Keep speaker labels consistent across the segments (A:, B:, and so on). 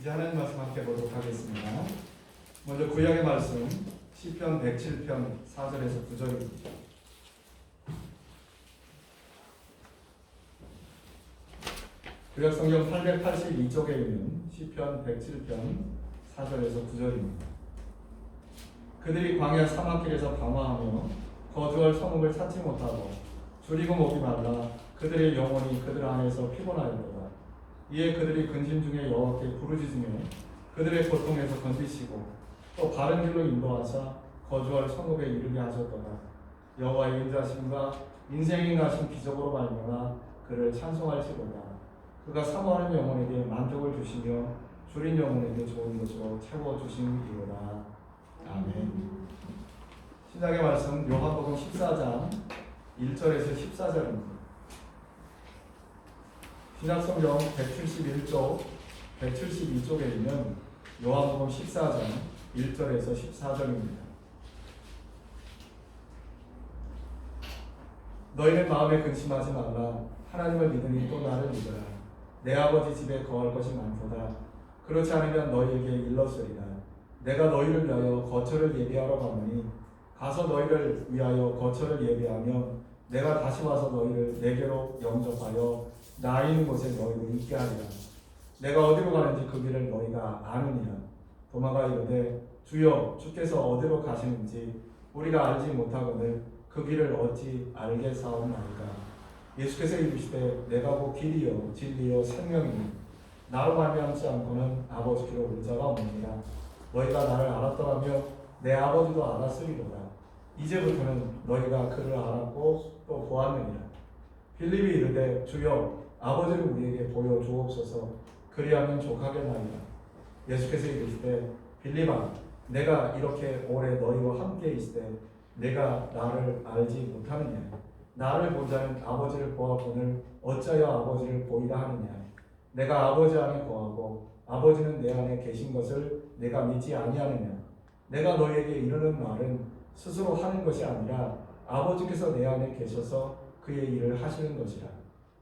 A: 이제 하나님 말씀 함께 보도록 하겠습니다. 먼저 구약의 말씀 시편 107편 4절에서 9절입니다. 구약 성경 882쪽에 있는 시편 107편 4절에서 9절입니다. 그들이 광야 사막길에서 방황하며 거주할 성읍을 찾지 못하고 줄이고 목이 말라 그들의 영혼이 그들 안에서 피곤하였도다. 이에 그들이 근심 중에 여호와께 부르짖으며 그들의 고통에서 건지시고 또 바른 길로 인도하사 거주할 성읍에 이르게 하셨도다. 여호와의 인자심과 인생이 가신 기적으로 말미암아 그를 찬송할지로다. 그가 사모하는 영혼에게 만족을 주시며 줄인 영혼에게 좋은 것으로 채워 주심이로다. 아멘. 신약의 말씀 요한복음 14장 1절에서 14절입니다. 신약성경 171쪽, 172쪽에 있는 요한복음 14장 1절에서 14절입니다. 너희는 마음에 근심하지 말라. 하나님을 믿으니 또 나를 믿으라. 내 아버지 집에 거할 것이 많도다. 그렇지 않으면 너희에게 일렀으리라. 내가 너희를 위하여 거처를 예비하러 가노니 가서 너희를 위하여 거처를 예비하며 내가 다시 와서 너희를 내게로 영접하여 나 있는 곳에 너희를 있게 하리라. 내가 어디로 가는지 그 길을 너희가 아느니라. 도마가 이르되 주여 주께서 어디로 가시는지 우리가 알지 못하거늘 그 길을 어찌 알겠사옵나이까. 예수께서 이르시되 내가 곧 길이요 진리요 생명이니 나로 말미암지 않고는 아버지께로 올 자가 없느니라. 너희가 나를 알았더라며 내 아버지도 알았으리로다. 이제부터는 너희가 그를 알았고 또 보았느니라. 빌립이 이르되 주여 아버지를 우리에게 보여 주옵소서. 그리하면 족하겠나이다. 예수께서 이르시되 빌립아 내가 이렇게 오래 너희와 함께 있을 때 내가 나를 알지 못하느냐? 나를 본 자는 아버지를 보아보늘 어찌하여 아버지를 보이라 하느냐? 내가 아버지 안에 거하고 아버지는 내 안에 계신 것을 내가 믿지 아니하느냐? 내가 너희에게 이르는 말은 스스로 하는 것이 아니라 아버지께서 내 안에 계셔서 그의 일을 하시는 것이라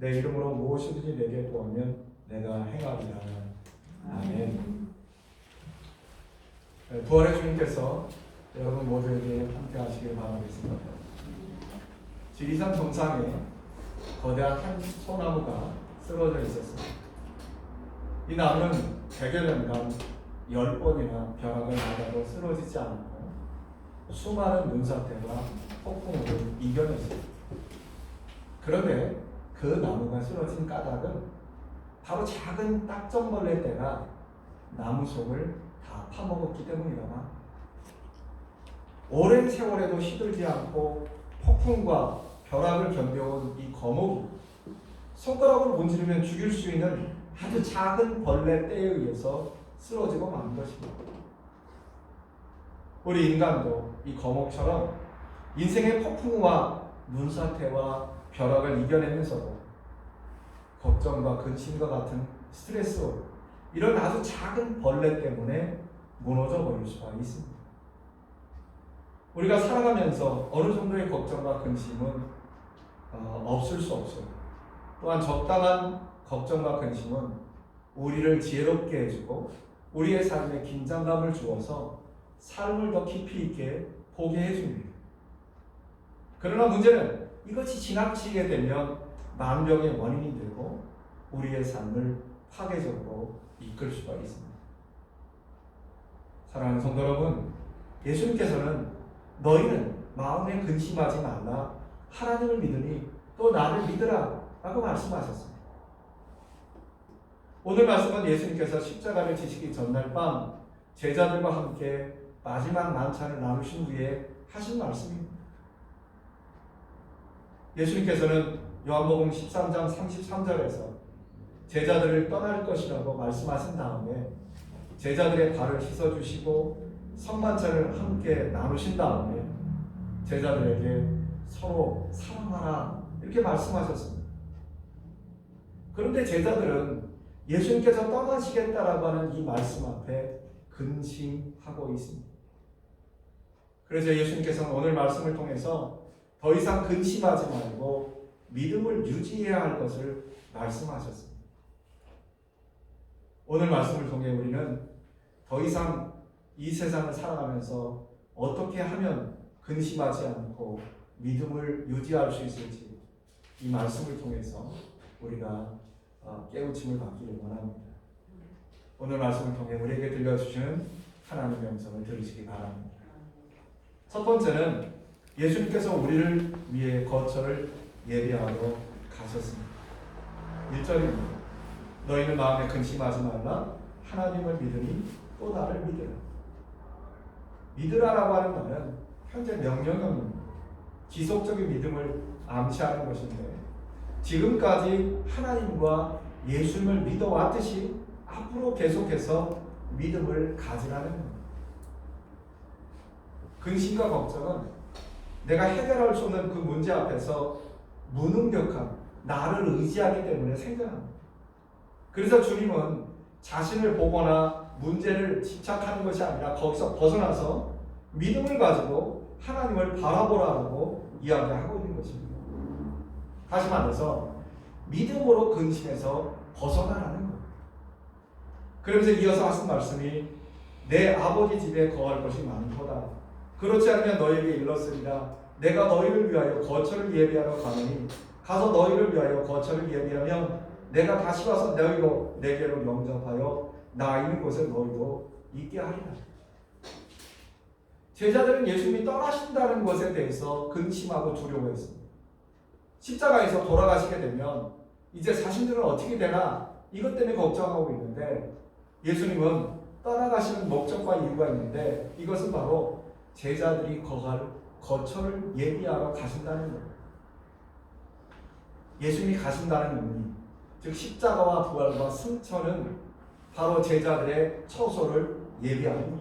A: 내 이름으로 무엇이든지 내게 구하면 내가 행하리라 아멘 네, 부활의 주님께서 여러분 모두에게 함께 하시길 바라겠습니다. 지리산 정상에 거대한 한 소나무가 쓰러져 있었습니다. 이 나무는 100여 년간 10번이나 벼락을 맞아도 쓰러지지 않고 수많은 눈사태와 폭풍우를 이겨냈습니다. 그런데 그 나무가 쓰러진 까닭은 바로 작은 딱정벌레 때가 나무 속을 다 파먹었기 때문이다. 오랜 세월에도 시들지 않고 폭풍과 벼락을 견뎌온 이 거목이 손가락으로 문지르면 죽일 수 있는 아주 작은 벌레 때에 의해서 쓰러지고 만 것입니다. 우리 인간도 이 거목처럼 인생의 폭풍과 눈사태와 벼락을 이겨내면서도 걱정과 근심과 같은 스트레스 이런 아주 작은 벌레 때문에 무너져 버릴 수가 있습니다. 우리가 살아가면서 어느 정도의 걱정과 근심은 어, 없을 수 없어요. 또한 적당한 걱정과 근심은 우리를 지혜롭게 해주고 우리의 삶에 긴장감을 주어서 삶을 더 깊이 있게 보게 해줍니다. 그러나 문제는 이것이 지나치게 되면 만병의 원인이 되고 우리의 삶을 파괴적으로 이끌 수가 있습니다. 사랑하는 성도 여러분, 예수님께서는 너희는 마음에 근심하지 말라. 하나님을 믿으니 또 나를 믿으라. 라고 말씀하셨습니다. 오늘 말씀은 예수님께서 십자가를 지시기 전날 밤 제자들과 함께 마지막 만찬을 나누신 후에 하신 말씀입니다. 예수님께서는 요한복음 13장 33절에서 제자들을 떠날 것이라고 말씀하신 다음에 제자들의 발을 씻어 주시고 선만찬을 함께 나누신 다음에 제자들에게 서로 사랑하라 이렇게 말씀하셨습니다. 그런데 제자들은 예수님께서 떠나시겠다라고 하는 이 말씀 앞에 근심하고 있습니다. 그래서 예수님께서는 오늘 말씀을 통해서 더 이상 근심하지 말고 믿음을 유지해야 할 것을 말씀하셨습니다. 오늘 말씀을 통해 우리는 더 이상 이 세상을 살아가면서 어떻게 하면 근심하지 않고 믿음을 유지할 수 있을지 이 말씀을 통해서 우리가 어, 깨우침을 받기를 원합니다. 오늘 말씀을 통해 우리에게 들려주시는 하나님의 영성을 들으시기 바랍니다. 첫 번째는 예수님께서 우리를 위해 거처를 예비하러 가셨습니다. 1절입니다. 너희는 마음에 근심하지 말라 하나님을 믿으니 또 나를 믿으라. 믿으라라고 하는 말은 현재 명령형입니다. 지속적인 믿음을 암시하는 것인데 지금까지 하나님과 예수님을 믿어왔듯이 앞으로 계속해서 믿음을 가지라는 겁니다. 근심과 걱정은 내가 해결할 수 없는 그 문제 앞에서 무능력한 나를 의지하기 때문에 생겨납니다. 그래서 주님은 자신을 보거나 문제를 집착하는 것이 아니라 거기서 벗어나서 믿음을 가지고 하나님을 바라보라고 이야기하고 있는 것입니다. 다시 말해서 믿음으로 근심에서 벗어나라는 것. 그러면서 이어서 하신 말씀이 내 아버지 집에 거할 것이 많도다. 그렇지 않으면 너에게 일렀으리라. 내가 너희를 위하여 거처를 예비하러 가노니 가서 너희를 위하여 거처를 예비하면 내가 다시 와서 너희로 내게로 영접하여 나 있는 곳에 너희도 있게 하리라. 제자들은 예수님이 떠나신다는 것에 대해서 근심하고 두려워했습니다. 십자가에서 돌아가시게 되면 이제 자신들은 어떻게 되나 이것 때문에 걱정하고 있는데 예수님은 떠나가시는 목적과 이유가 있는데 이것은 바로 제자들이 거할 거처를 예비하러 가신다는 겁니다. 예수님이 가신다는 의미, 즉 십자가와 부활과 승천은 바로 제자들의 처소를 예비하는.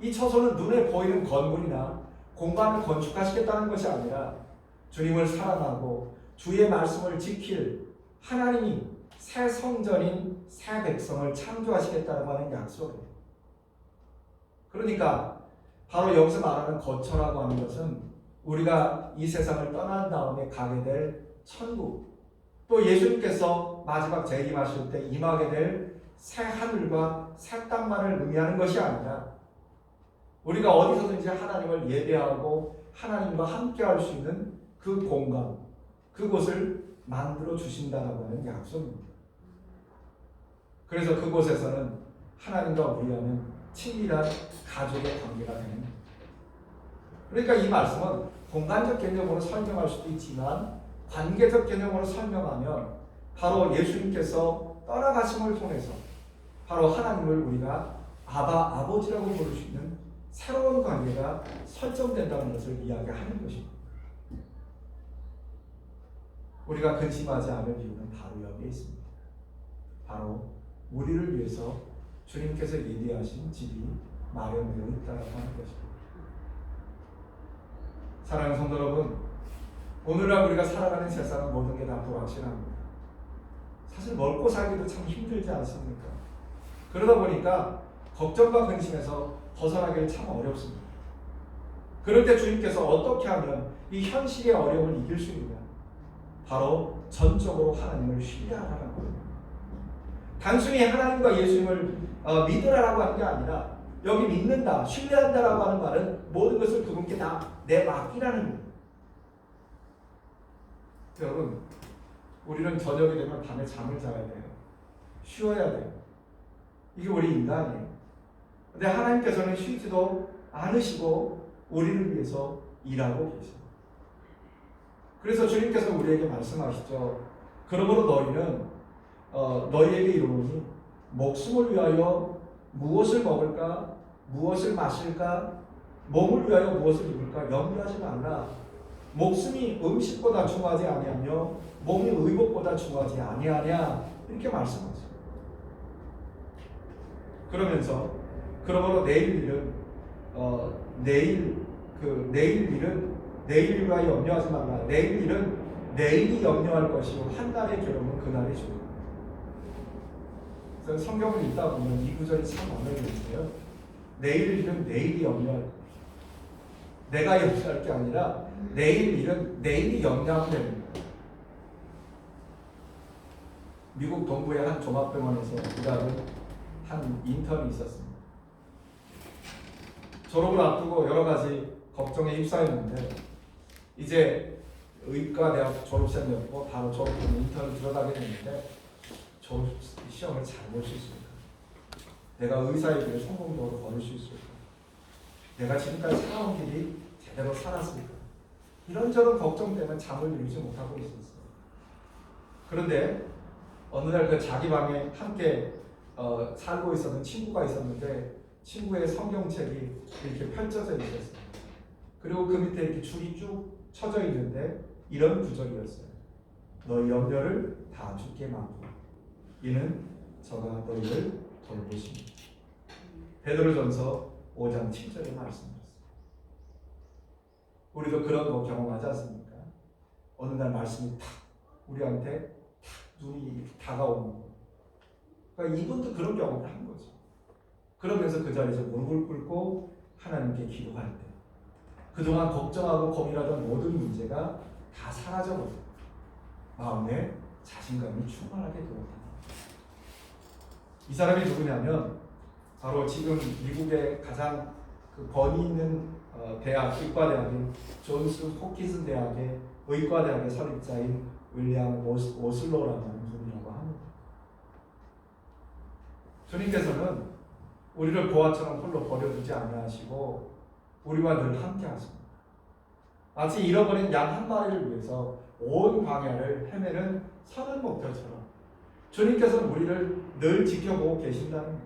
A: 이 처소는 눈에 보이는 건물이나 공간을 건축하시겠다는 것이 아니라 주님을 사랑하고 주의 말씀을 지킬 하나님이 새 성전인 새 백성을 창조하시겠다고 하는 약속이에요. 그러니까 바로 여기서 말하는 거처라고 하는 것은 우리가 이 세상을 떠난 다음에 가게 될 천국 또 예수님께서 마지막 재림하실 때 임하게 될 새 하늘과 새 땅만을 의미하는 것이 아니라 우리가 어디서든지 하나님을 예배하고 하나님과 함께 할 수 있는 그 공간, 그곳을 만들어 주신다라고 하는 약속입니다. 그래서 그곳에서는 하나님과 우리와는 친밀한 가족의 관계가 되는. 그러니까 이 말씀은 공간적 개념으로 설명할 수도 있지만 관계적 개념으로 설명하면 바로 예수님께서 떠나가심을 통해서 바로 하나님을 우리가 아바 아버지라고 부를 수 있는 새로운 관계가 설정된다는 것을 이야기하는 것입니다. 우리가 근심하지 않을 이유는 바로 여기에 있습니다. 바로 우리를 위해서 주님께서 예비하신 집이 마련되어 있다고 하는 것입니다. 사랑하는 성도 여러분, 오늘날 우리가 살아가는 세상은 모든 게 다 불확실합니다. 사실 먹고 살기도 참 힘들지 않습니까? 그러다 보니까 걱정과 근심에서 벗어나기를 참 어렵습니다. 그럴 때 주님께서 어떻게 하면 이 현실의 어려움을 이길 수 있느냐? 바로 전적으로 하나님을 신뢰하라는 거예요. 단순히 하나님과 예수님을 어, 믿으라라고 하는 게 아니라 여기 믿는다, 신뢰한다라고 하는 말은 모든 것을 그분께 다 내 맡기라는 거예요. 여러분, 우리는 저녁이 되면 밤에 잠을 자야 돼요. 쉬어야 돼요. 이게 우리 인간이에요. 근데 하나님께서는 쉬지도 않으시고 우리를 위해서 일하고 계십니다. 그래서 주님께서 우리에게 말씀하시죠. 그러므로 너희는 어, 너희에게 이르노니 목숨을 위하여 무엇을 먹을까, 무엇을 마실까, 몸을 위하여 무엇을 입을까 염려하지 말라. 목숨이 음식보다 중요하지 아니하며 몸이 의복보다 중요하지 아니하냐 이렇게 말씀하세요. 그러면서 그러므로 내일 일은 어 내일 그 내일 일은 내일 일과 염려하지 말라. 내일 일은 내일이 염려할 것이요 한 날의 괴로움은 그 날의 죽음. 그래서 성경을 읽다 보면 이 구절이 참 마음에 드는데요. 내일 일은 내일이 염려할 것. 내가 염려할 게 아니라 내일 일은 내일이 염려하면 되는 거예요. 미국 동부의 한 종합병원에서 일하는 한 인턴이 있었습니다. 졸업을 앞두고 여러 가지 걱정에 휩싸였는데 이제 의과 대학 졸업 시험이었고 바로 졸업한 인턴을 들어가게 됐는데 졸업 시험을 잘볼수 있을까? 내가 의사의 길을 성공적으로 걸을 수 있을까? 내가 지금까지 살아온 길이 제대로 살았을까? 이런저런 걱정 때문에 잠을 이루지 못하고 있었어요. 그런데 어느 날 그 자기 방에 함께 어, 살고 있었던 친구가 있었는데 친구의 성경책이 이렇게 펼쳐져 있었어요. 그리고 그 밑에 이렇게 줄이 쭉 쳐져 있는데 이런 구절이었어요. 너희 염려를 다 주께 맡고 이는 저가 너희를 돌보십니다. 베드로전서 5장 7절의 말씀이었어요. 우리도 그런 거 경험하지 않습니까? 어느 날 말씀이 탁 우리한테 탁 눈이 다가오는 거. 그러니까 이분도 그런 경험을 한 거죠. 그러면서 그 자리에서 무릎을 꿇고 하나님께 기도할 때 그동안 걱정하고 고민하던 모든 문제가 다 사라져 버려 마음에 자신감이 충만하게 되었다. 이 사람이 누구냐면 바로 지금 미국의 가장 그 권위 있는 어, 대학 의과대학인 존스 호키슨 대학의 의과대학의 설립자인 윌리엄 오스- 오슬로라는 분이라고 합니다. 주님께서는 우리를 보아처럼 홀로 버려두지 아니하시고 우리와 늘 함께 하십니다. 마치 잃어버린 양 한 마리를 위해서 온 광야를 헤매는 선을 목표처럼 주님께서는 우리를 늘 지켜보고 계신다는.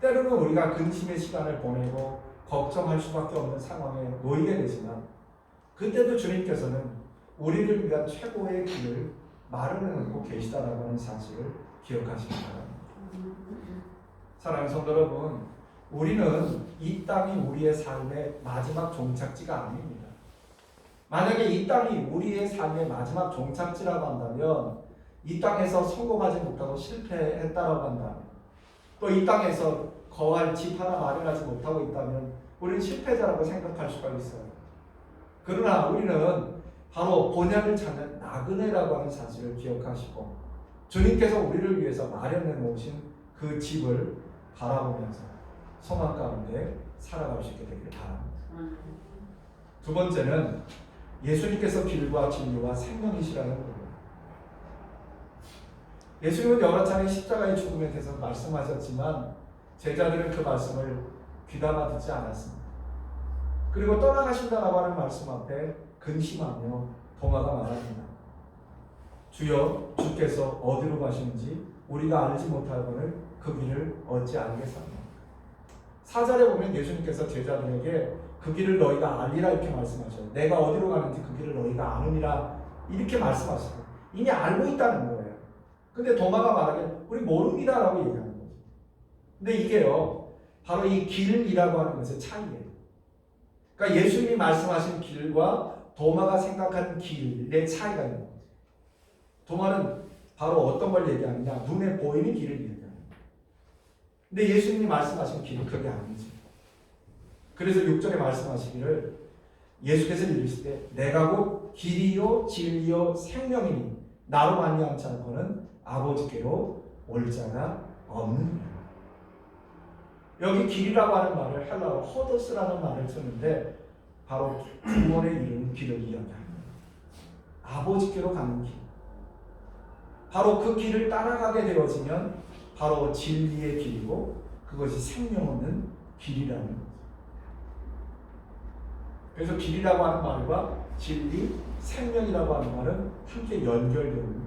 A: 때로는 우리가 근심의 시간을 보내고 걱정할 수밖에 없는 상황에 놓이게 되지만 그때도 주님께서는 우리를 위한 최고의 길을 마련해 놓고 계시다라고 하는 사실을 기억하시기 바랍니다. 사랑하는 성도 여러분, 우리는 이 땅이 우리의 삶의 마지막 종착지가 아닙니다. 만약에 이 땅이 우리의 삶의 마지막 종착지라고 한다면 이 땅에서 성공하지 못하고 실패했다라고 한다면 또 이 땅에서 거할 집 하나 마련하지 못하고 있다면 우리는 실패자라고 생각할 수가 있어요. 그러나 우리는 바로 본향을 찾는 나그네라고 하는 사실을 기억하시고 주님께서 우리를 위해서 마련해 놓으신 그 집을 바라보면서 소망 가운데 살아갈 수 있게 되기를 바랍니다. 두 번째는 예수님께서 길과 진리와 생명이시라는. 예수님은 여러 차례 십자가의 죽음에 대해서 말씀하셨지만 제자들은 그 말씀을 귀담아 듣지 않았습니다. 그리고 떠나가신다라고 하는 말씀 앞에 근심하며 도마가 말합니다. 주여 주께서 어디로 가시는지 우리가 알지 못하거늘 그 길을 어찌 알겠습니까? 사절에 보면 예수님께서 제자들에게 그 길을 너희가 알리라 이렇게 말씀하셔요. 내가 어디로 가는지 그 길을 너희가 아느니라 이렇게 말씀하시고 이미 알고 있다는 거예요. 근데 도마가 말하기에 우리 모릅니다 라고 얘기하는 거죠. 근데 이게요 바로 이 길이라고 하는 것의 차이예요. 그러니까 예수님이 말씀하신 길과 도마가 생각하는 길의 차이가 있는 거죠. 도마는 바로 어떤 걸 얘기하느냐 눈에 보이는 길을 얘기하는 거예요. 근데 예수님이 말씀하신 길은 그게 아니죠. 그래서 6절에 말씀하시기를 예수께서 이르실 때 내가 곧 길이요 진리요 생명이니 나로 말미암지 않고는 아버지께로 올 자가 없느니라. 여기 길이라고 하는 말을 헬라어 호도스라는 말을 쓰는데 바로 구원에 이르는 길을 이야기합니다. 아버지께로 가는 길. 바로 그 길을 따라가게 되어지면 바로 진리의 길이고 그것이 생명 없는 길이라는 거죠. 그래서 길이라고 하는 말과 진리, 생명이라고 하는 말은 함께 연결되는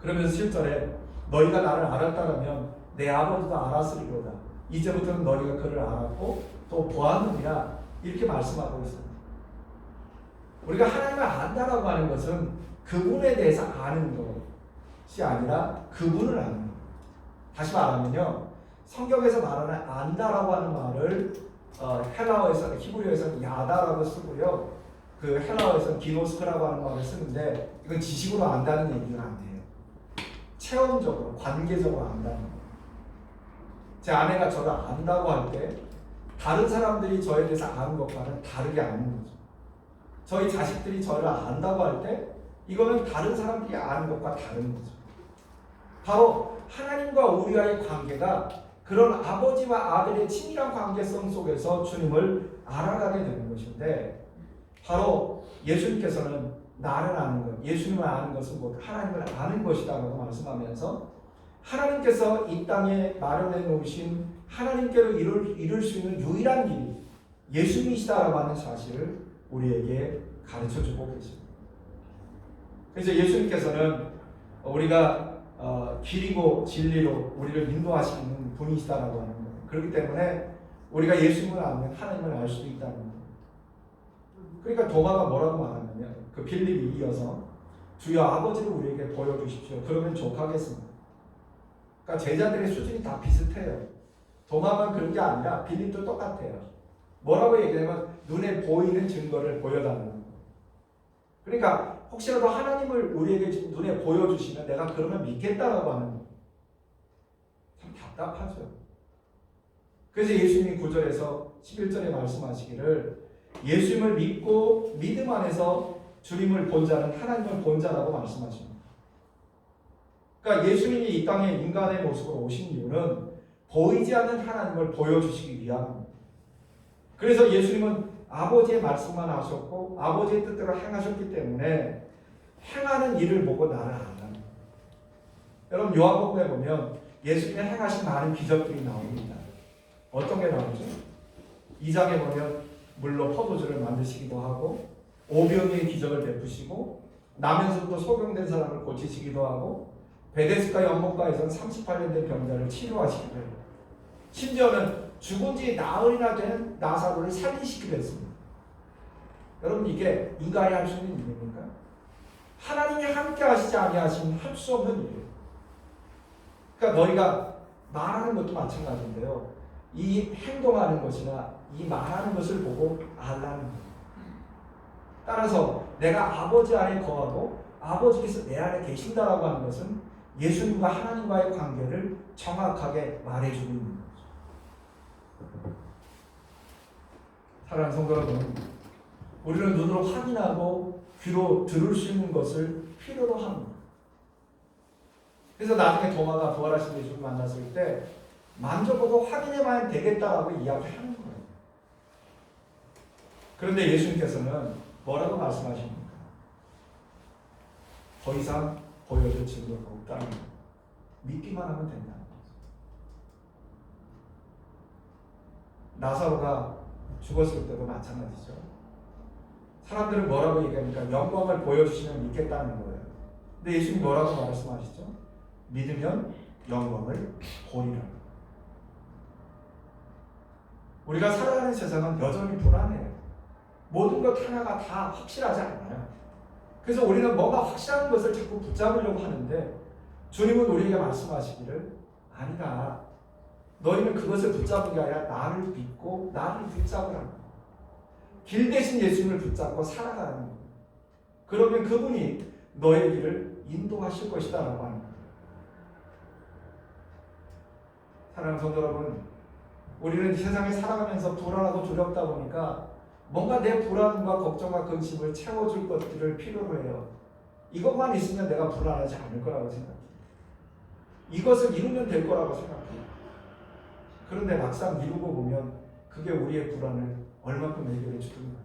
A: 그러면서 7절에 너희가 나를 알았다면 내 아버지도 알았으리로다. 이제부터는 너희가 그를 알았고 또 보았느니라 이렇게 말씀하고 있습니다. 우리가 하나님을 안다라고 하는 것은 그분에 대해서 아는 것이 아니라 그분을 아는 것. 다시 말하면요. 성경에서 말하는 안다라고 하는 말을 어, 헬라어에서 히브리어에서는 야다라고 쓰고요. 그 헬라어에서는 기노스크라고 하는 말을 쓰는데 이건 지식으로 안다는 얘기는 안 돼요. 체험적으로 관계적으로 안다는 거예요. 제 아내가 저를 안다고 할 때 다른 사람들이 저에 대해서 아는 것과는 다르게 아는 거죠. 저희 자식들이 저를 안다고 할 때 이거는 다른 사람들이 아는 것과 다른 거죠. 바로 하나님과 우리와의 관계가 그런 아버지와 아들의 친밀한 관계성 속에서 주님을 알아가게 되는 것인데 바로 예수님께서는 나를 아는 것, 예수님을 아는 것은 곧 하나님을 아는 것이다라고 말씀하면서 하나님께서 이 땅에 마련해 놓으신 하나님께로 이룰, 이룰 수 있는 유일한 길이 예수님이시다라고 하는 사실을 우리에게 가르쳐 주고 계십니다. 그래서 예수님께서는 우리가 어, 길이고 진리로 우리를 인도하시는 분이시다라고 하는 거예요. 그렇기 때문에 우리가 예수님을 알면 하나님을 알 수도 있다는 거예요. 그러니까 도마가 뭐라고 말 그 빌립이 이어서 주여 아버지를 우리에게 보여주십시오. 그러면 족하겠습니다. 그러니까 제자들의 수준이 다 비슷해요. 도마만 그런 게 아니라 빌립도 똑같아요. 뭐라고 얘기하면 눈에 보이는 증거를 보여달라는 거예요. 그러니까 혹시라도 하나님을 우리에게 눈에 보여주시면 내가 그러면 믿겠다라고 하는 거예요. 참 답답하죠. 그래서 예수님이 9절에서 11절에 말씀하시기를 예수님을 믿고 믿음 안에서 주님을 본 자는 하나님을 본 자라고 말씀하십니다. 그러니까 예수님이 이 땅에 인간의 모습으로 오신 이유는 보이지 않는 하나님을 보여주시기 위함입니다. 그래서 예수님은 아버지의 말씀만 하셨고 아버지의 뜻대로 행하셨기 때문에 행하는 일을 보고 나를 안다. 여러분 요한복음에 보면 예수님의 행하신 많은 기적들이 나옵니다. 어떤 게 나오죠? 2장에 보면 물로 포도주를 만드시기도 하고 오병이의 기적을 베푸시고 나면서부터 소경된 사람을 고치시기도 하고 베데스가 연못가에서는 38년 된 병자를 치료하시기도 해요. 심지어는 죽은 지 나흘이나 된 나사로를 살리시기도 했습니다. 여러분 이게 인간이 할 수 있는 일입니까? 하나님이 함께 하시지 아니하시면 할 수 없는 일이에요. 그러니까 너희가 말하는 것도 마찬가지인데요. 이 행동하는 것이나 이 말하는 것을 보고 알라는 거예요. 따라서 내가 아버지 안에 거하고 아버지께서 내 안에 계신다라고 하는 것은 예수님과 하나님과의 관계를 정확하게 말해주고 있는 거죠. 사랑하는 성도 여러분, 우리는 눈으로 확인하고 귀로 들을 수 있는 것을 필요로 합니다. 그래서 나중에 도마가 부활하신 예수를 만났을 때 만져보고 확인해봐야 되겠다라고 이야기하는 거예요. 그런데 예수님께서는 뭐라고 말씀하십니까? 더 이상 보여줄 증거가 없다는 거예요. 믿기만 하면 된다는 거죠. 나사로가 죽었을 때도 마찬가지죠. 사람들은 뭐라고 얘기합니까? 영광을 보여주시면 믿겠다는 거예요. 근데 예수님 뭐라고 말씀하시죠? 믿으면 영광을 보리라. 우리가 살아가는 세상은 여전히 불안해요. 모든 것 하나가 다 확실하지 않아요. 그래서 우리는 뭔가 확실한 것을 자꾸 붙잡으려고 하는데 주님은 우리에게 말씀하시기를 아니다. 너희는 그것을 붙잡은 게 아니라 나를 믿고 나를 붙잡으라는 거예요. 길 대신 예수님을 붙잡고 살아가는 거예요. 그러면 그분이 너의 길을 인도하실 것이다 라고 하는 거예요. 사랑하는 성도 여러분, 우리는 세상에 살아가면서 불안하고 두렵다 보니까 뭔가 내 불안과 걱정과 근심을 채워줄 것들을 필요로 해요. 이것만 있으면 내가 불안하지 않을 거라고 생각해요. 이것을 이루면 될 거라고 생각해요. 그런데 막상 이루고 보면 그게 우리의 불안을 얼마큼 해결해 주든가.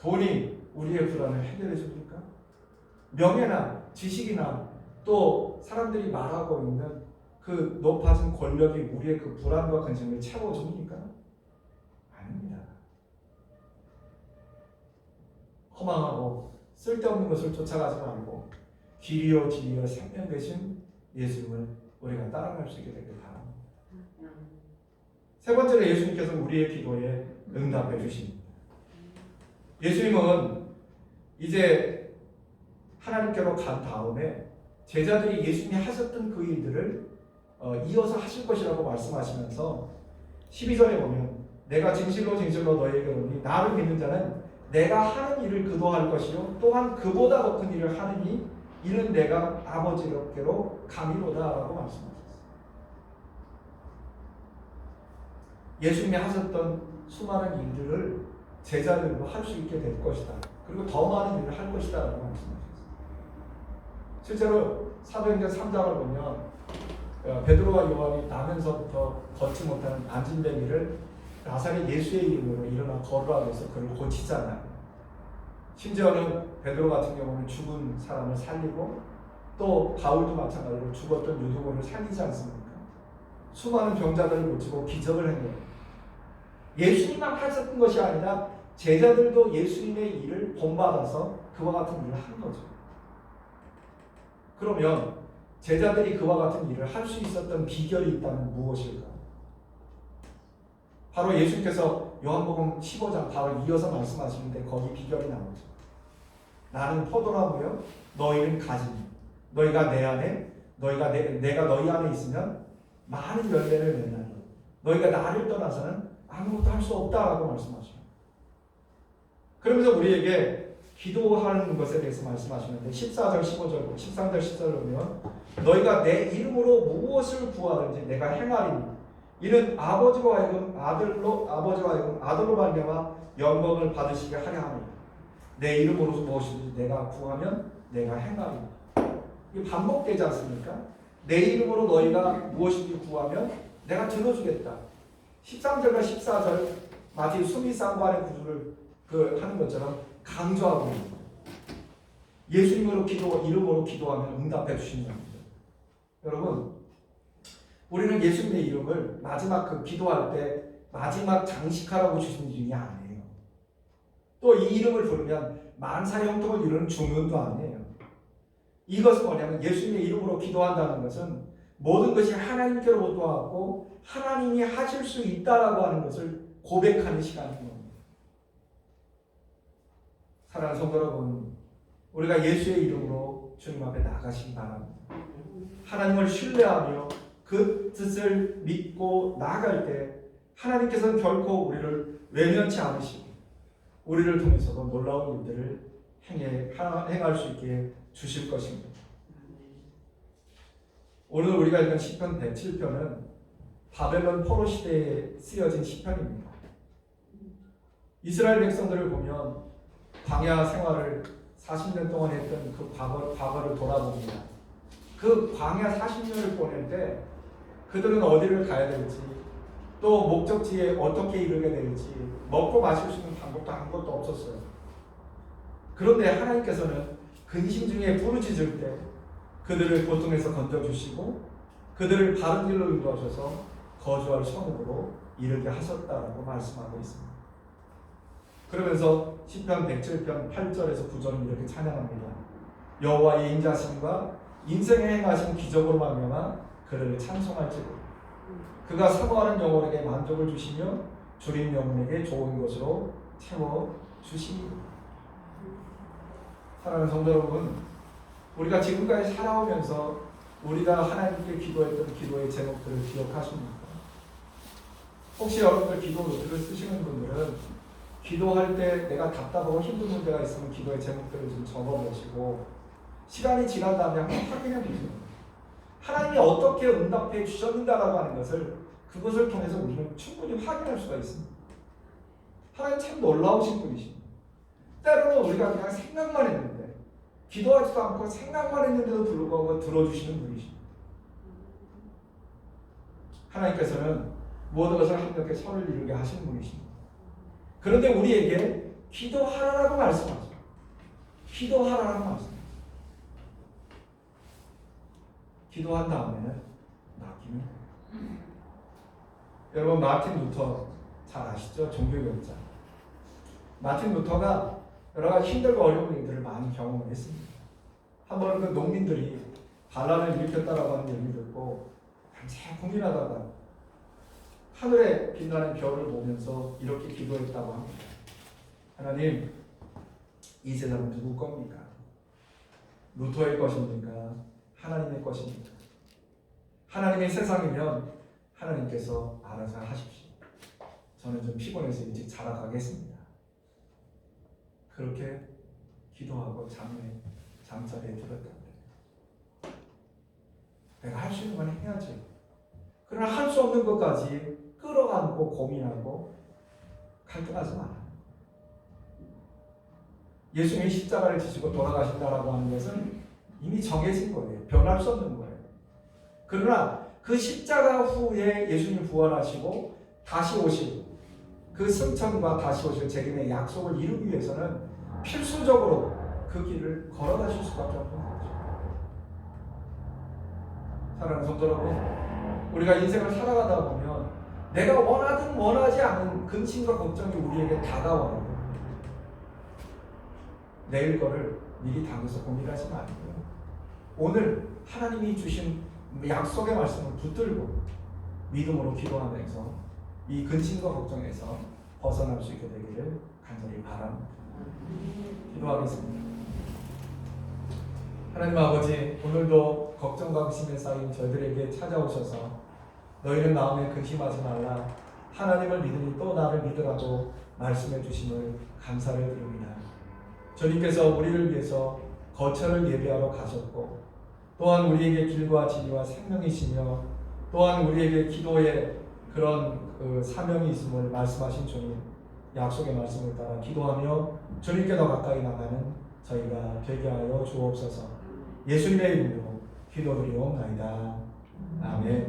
A: 돈이 우리의 불안을 해결해 줍니까? 명예나 지식이나 또 사람들이 말하고 있는 그 높아진 권력이 우리의 그 불안과 근심을 채워줍니까? 아닙니다. 허망하고 쓸데없는 것을 쫓아가지 말고 길이요 진리요 생명 되신 예수님을 우리가 따라갈 수 있게 되길 바랍니다. 세 번째로 예수님께서 우리의 기도에 응답해 주십니다. 예수님은 이제 하나님께로 간 다음에 제자들이 예수님이 하셨던 그 일들을 어, 이어서 하실 것이라고 말씀하시면서 12절에 보면 내가 진실로 진실로 너희에게 오니 나를 믿는 자는 내가 하는 일을 그도 할 것이요 또한 그보다 더 큰 일을 하느니 이는 내가 아버지께로 감이로다라고 말씀하셨어요. 예수님이 하셨던 수많은 일들을 제자들로 할 수 있게 될 것이다. 그리고 더 많은 일을 할 것이다 라고 말씀하셨어요. 실제로 사도행전 3장을 보면 어, 베드로와 요한이 나면서부터 걷지 못하는 안진뱅이를 나사렛 예수의 이름으로 일어나 해서 그를 고치잖아요. 심지어는 베드로 같은 경우는 죽은 사람을 살리고 또 바울도 마찬가지로 죽었던 유두고를 살리지 않습니까? 수많은 병자들을 고치고 기적을 한 거예요. 예수님만 하셨던 것이 아니라 제자들도 예수님의 일을 본받아서 그와 같은 일을 한 거죠. 그러면 제자들이 그와 같은 일을 할 수 있었던 비결이 있다면 무엇일까? 바로 예수님께서 요한복음 15장 바로 이어서 말씀하시는데 거기 비결이 나오죠. 나는 포도나무요, 너희는 가지. 너희가 내 안에, 너희가 내, 내가 너희 안에 있으면 많은 열매를 맺나니. 너희가 나를 떠나서는 아무것도 할 수 없다라고 말씀하셔요. 그러면서 우리에게 기도하는 것에 대해서 말씀하시는데 14절, 15절, 13절, 14절 보면 너희가 내 이름으로 무엇을 구하든지 내가 행하리니 이는 아버지와 하여금 아들로 아버지와 하여금 아들로 말미암아 영광을 받으시게 하려 함이라. 내 이름으로 무엇이든지 내가 구하면 내가 행하리라. 이 반복되지 않습니까? 내 이름으로 너희가 무엇이든지 구하면 내가 들어주겠다. 13절과 14절 마치 수미 쌍관의 구주를 그 하는 것처럼 강조하고 있는 거예요. 예수님으로 기도 이름으로 기도하면 응답해 거예요. 여러분 우리는 예수님의 이름을 마지막 그 기도할 때 마지막 장식하라고 주신 이름이 아니에요. 또 이 이름을 부르면 만사 형통을 이루는 중요도 아니에요. 이것은 뭐냐면 예수님의 이름으로 기도한다는 것은 모든 것이 하나님께로부터 왔고 하나님이 하실 수 있다라고 하는 것을 고백하는 시간인 겁니다. 사랑하는 성도 여러분, 우리가 예수의 이름으로 주님 앞에 나가시기 바랍니다. 하나님을 신뢰하며 그 뜻을 믿고 나아갈 때 하나님께서는 결코 우리를 외면치 않으시고 우리를 통해서도 놀라운 일들을 행해, 행할 수 있게 주실 것입니다. 오늘 우리가 읽은 시편 107편은 바벨론 포로 시대에 쓰여진 시편입니다. 이스라엘 백성들을 보면 광야 생활을 40년 동안 했던 그 과거, 과거를 돌아봅니다. 그 광야 40년을 보낼 때 그들은 어디를 가야 될지 또 목적지에 어떻게 이르게 될지 먹고 마실 수 있는 방법도 아무것도 없었어요. 그런데 하나님께서는 근심 중에 부르짖을 때 그들을 고통에서 건져주시고 그들을 바른 길로 인도하셔서 거주할 성읍으로 이르게 하셨다라고 말씀하고 있습니다. 그러면서 시편 107편 8절에서 9절은 이렇게 찬양합니다. 여호와의 인자심과 인생에 행하신 기적으로 말미암아 그를 찬송할지고 그가 사모하는 영혼에게 만족을 주시며 주린 영혼에게 좋은 것으로 채워 주시니 사랑하는 성도 여러분 우리가 지금까지 살아오면서 우리가 하나님께 기도했던 기도의 제목들을 기억하십니까? 혹시 여러분들 기도 노트를 쓰시는 분들은 기도할 때 내가 답답하고 힘든 문제가 있으면 기도의 제목들을 좀 적어보시고 시간이 지난 다음에 한번 확인해 보세요. 하나님이 어떻게 응답해 주셨는가라고 하는 것을 그것을 통해서 우리는 충분히 확인할 수가 있습니다. 하나님 참 놀라우신 분이십니다. 때로는 우리가 그냥 생각만 했는데 기도하지도 않고 생각만 했는데도 불구하고 들어주시는 분이십니다. 하나님께서는 모든 것을 합력해 선을 이루게 하시는 분이십니다. 그런데 우리에게 기도하라고 말씀하죠. 기도하라고 말씀. 기도한 다음에는 맡기는 거예요. 여러분 마틴 루터 잘 아시죠? 종교교육자. 마틴 루터가 여러 가지 힘들고 어려운 일들을 많이 경험을 했습니다. 한 번은 그 농민들이 반란을 일으켰다라고 하는 얘기를 듣고 밤새 고민하다가 하늘에 빛나는 별을 보면서 이렇게 기도했다고 합니다. 하나님, 이 세상은 누구 겁니까? 루터의 것입니까? 하나님의 것입니까? 하나님의 세상이면 하나님께서 알아서 하십시오. 저는 좀 피곤해서 일찍 자러 가겠습니다. 그렇게 기도하고 잠에 잠자리에 말이에요. 내가 할 수 있는 건 해야지. 그러나 할 수 없는 것까지 끌어안고 고민하고 갈등하지 마라. 예수님이 십자가를 지시고 돌아가신다라고 하는 것은 이미 정해진 거예요. 변할 수 없는 거예요. 그러나 그 십자가 후에 예수님 부활하시고 다시 오실 그 승천과 다시 오실 재림의 약속을 이루기 위해서는 필수적으로 그 길을 걸어가실 수밖에 없는 거죠. 사랑하는 성도 여러분, 우리가 인생을 살아가다 보면 내가 원하든 원하지 않은 근심과 걱정이 우리에게 다가와요. 내일 거를 미리 당겨서 고민하지 말고요. 오늘 하나님이 주신 약속의 말씀을 붙들고 믿음으로 기도하면서 이 근심과 걱정에서 벗어날 수 있게 되기를 간절히 바랍니다. 기도하겠습니다. 하나님 아버지, 오늘도 걱정과 근심에 쌓인 저희들에게 찾아오셔서 너희는 마음에 근심하지 말라. 하나님을 믿으니 또 나를 믿으라고 말씀해 주심을 감사를 드립니다. 주님께서 우리를 위해서 거처를 예비하러 가셨고 또한 우리에게 길과 진리와 생명이시며 또한 우리에게 기도의 그런 그 사명이 있음을 말씀하신 주님 약속의 말씀을 따라 기도하며 주님께 더 가까이 나가는 저희가 되게 하여 주옵소서 예수님의 이름으로 기도드리옵나이다. 아멘